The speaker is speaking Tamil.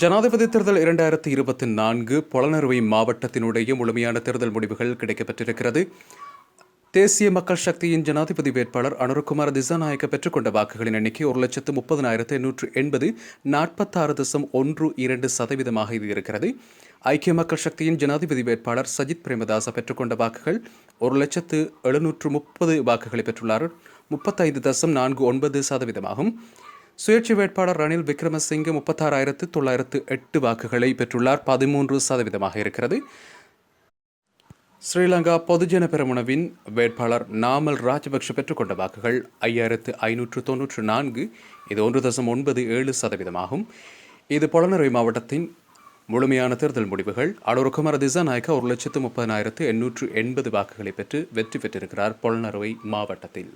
ஜனாதிபதி தேர்தல் இரண்டாயிரத்தி இருபத்தி நான்கு பொலனறுவை மாவட்டத்தினுடைய முழுமையான தேர்தல் முடிவுகள் கிடைக்கப்பெற்றிருக்கிறது. தேசிய மக்கள் சக்தியின் ஜனாதிபதி வேட்பாளர் அனுரகுமார் திசாநாயக்க பெற்றுக்கொண்ட வாக்குகளின் எண்ணிக்கை ஒரு லட்சத்து முப்பதினாயிரத்து எண்ணூற்று எண்பது நாற்பத்தாறு தசம் ஒன்று இரண்டு சதவீதமாக இது இருக்கிறது. ஐக்கிய மக்கள் சக்தியின் ஜனாதிபதி வேட்பாளர் சஜித் பிரேமதாச பெற்றுக்கொண்ட வாக்குகள் ஒரு லட்சத்து எழுநூற்று முப்பது வாக்குகளை பெற்றுள்ளார். முப்பத்தைந்து தசம் நான்கு ஒன்பது சதவீதமாகும். சுயேட்சை வேட்பாளர் ரணில் விக்ரமசிங்கே முப்பத்தாறாயிரத்து தொள்ளாயிரத்து எட்டு வாக்குகளை பெற்றுள்ளார். பதிமூன்று சதவீதமாக இருக்கிறது. ஸ்ரீலங்கா பொதுஜன பெரமுனவின் வேட்பாளர் நாமல் ராஜபக்ஷ பெற்றுக்கொண்ட வாக்குகள் ஐயாயிரத்து ஐநூற்று தொன்னூற்று நான்கு. இது ஒன்று தசம் ஒன்பது ஏழு சதவீதமாகும். இது பொலனறுவை மாவட்டத்தின் முழுமையான தேர்தல் முடிவுகள். அடோர் குமார திசாநாயக்கா ஒரு லட்சத்து முப்பதனாயிரத்து எண்ணூற்று எண்பது வாக்குகளை பெற்று வெற்றி பெற்றிருக்கிறார் பொலனறுவை மாவட்டத்தில்.